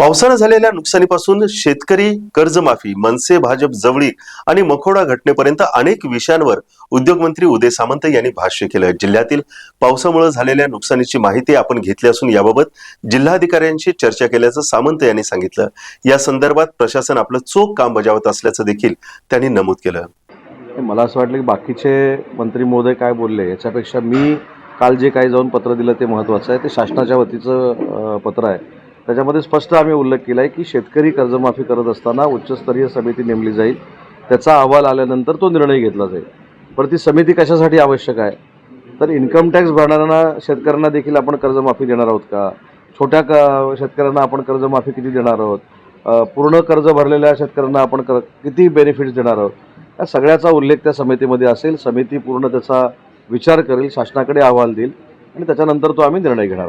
पावसानं झालेल्या नुकसानीपासून शेतकरी कर्जमाफी मनसे भाजप जवळीक आणि मखोडा घटनेपर्यंत अनेक विषयांवर उद्योगमंत्री उदय सामंत यांनी भाष्य केलं जिल्ह्यातील पावसामुळे झालेल्या नुकसानीची माहिती आपण घेतली असून याबाबत जिल्हाधिकाऱ्यांशी चर्चा केल्याचं सामंत यांनी सांगितलं. या संदर्भात प्रशासन आपलं चोख काम बजावत असल्याचं देखील त्यांनी नमूद केलं. मला असं वाटलं की बाकीचे मंत्री महोदय काय बोलले याच्यापेक्षा मी काल जे काही जाऊन पत्र दिलं ते महत्त्वाचं आहे. ते शासनाच्या वतीचं पत्र आहे. त्याच्यामध्ये स्पष्ट आम्ही उल्लेख केला आहे की शेतकरी कर्जमाफी करत असताना उच्चस्तरीय समिती नेमली जाईल. त्याचा अहवाल आल्यानंतर तो निर्णय घेतला जाईल. पण ती समिती कशासाठी आवश्यक आहे? तर इन्कम टॅक्स भरणाऱ्यांना शेतकऱ्यांना देखील आपण कर्जमाफी देणार आहोत का? छोट्या क शेतकऱ्यांना आपण कर्जमाफी किती देणार आहोत? पूर्ण कर्ज भरलेल्या शेतकऱ्यांना आपण कर किती बेनिफिट्स देणार आहोत? या सगळ्याचा उल्लेख त्या समितीमध्ये असेल. समिती पूर्ण त्याचा विचार करेल शासनाकडे अहवाल देईल आणि त्याच्यानंतर तो आम्ही निर्णय घेणार आहोत.